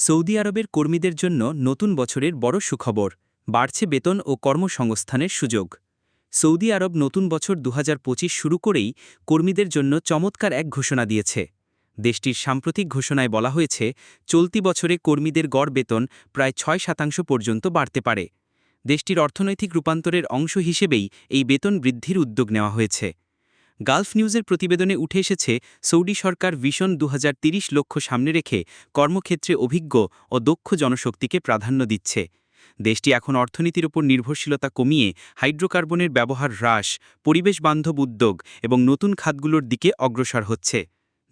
Saudi আরবের কর্মীদের জন্য নতুন বছরের বড় সুখবর, বাড়ছে বেতন ও কর্মসংস্থানের সুযোগ। সৌদি আরব নতুন বছর দু হাজার পঁচিশ শুরু করেই কর্মীদের জন্য চমৎকার এক ঘোষণা দিয়েছে। দেশটির সাম্প্রতিক ঘোষণায় বলা হয়েছে, চলতি বছরে কর্মীদের গড় বেতন প্রায় ছয় শতাংশ পর্যন্ত বাড়তে পারে। দেশটির অর্থনৈতিক রূপান্তরের অংশ হিসেবেই এই বেতন বৃদ্ধির উদ্যোগ নেওয়া হয়েছে। গালফ নিউজের প্রতিবেদনে উঠে এসেছে, সৌদি সরকার ভিশন দু লক্ষ্য সামনে রেখে কর্মক্ষেত্রে অভিজ্ঞ ও দক্ষ জনশক্তিকে প্রাধান্য দিচ্ছে। দেশটি এখন অর্থনীতির উপর নির্ভরশীলতা কমিয়ে হাইড্রোকার্বনের ব্যবহার হ্রাস, পরিবেশ বান্ধব উদ্যোগ এবং নতুন খাতগুলোর দিকে অগ্রসর হচ্ছে।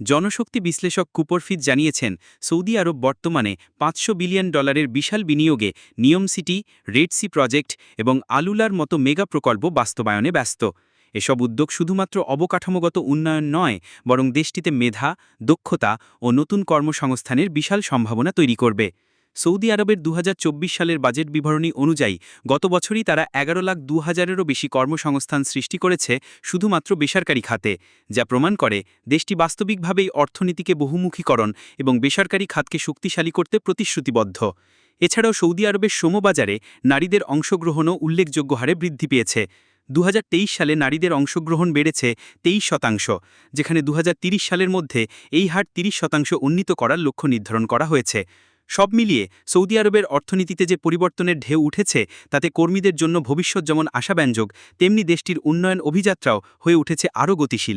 জনশক্তি বিশ্লেষক কুপরফিদ জানিয়েছেন, সৌদি আরব বর্তমানে পাঁচশো বিলিয়ন ডলারের বিশাল বিনিয়োগে নিয়ম সিটি, রেড সি প্রজেক্ট এবং আলুলার মতো মেগা প্রকল্প বাস্তবায়নে ব্যস্ত। এসব উদ্যোগ শুধুমাত্র অবকাঠামোগত উন্নয়ন নয়, বরং দেশটিতে মেধা, দক্ষতা ও নতুন কর্মসংস্থানের বিশাল সম্ভাবনা তৈরি করবে। সৌদি আরবের দুহাজার চব্বিশ সালের বাজেট বিবরণী অনুযায়ী গত বছরই তারা এগারো লাখ দু হাজারেরও বেশি কর্মসংস্থান সৃষ্টি করেছে শুধুমাত্র বেসরকারি খাতে, যা প্রমাণ করে দেশটি বাস্তবিকভাবেই অর্থনীতিকে বহুমুখীকরণ এবং বেসরকারি খাতকে শক্তিশালী করতে প্রতিশ্রুতিবদ্ধ। এছাড়াও সৌদি আরবের শ্রমবাজারে নারীদের অংশগ্রহণও উল্লেখযোগ্য হারে বৃদ্ধি পেয়েছে। দু হাজার তেইশ সালে নারীদের অংশগ্রহণ বেড়েছে তেইশ শতাংশ, যেখানে দু সালের মধ্যে এই হার ৩০ শতাংশ উন্নীত করার লক্ষ্য নির্ধারণ করা হয়েছে। সব মিলিয়ে সৌদি আরবের অর্থনীতিতে যে পরিবর্তনের ঢেউ উঠেছে, তাতে কর্মীদের জন্য ভবিষ্যৎ যেমন আশাব্যঞ্জক, তেমনি দেশটির উন্নয়ন অভিযাত্রাও হয়ে উঠেছে আরও গতিশীল।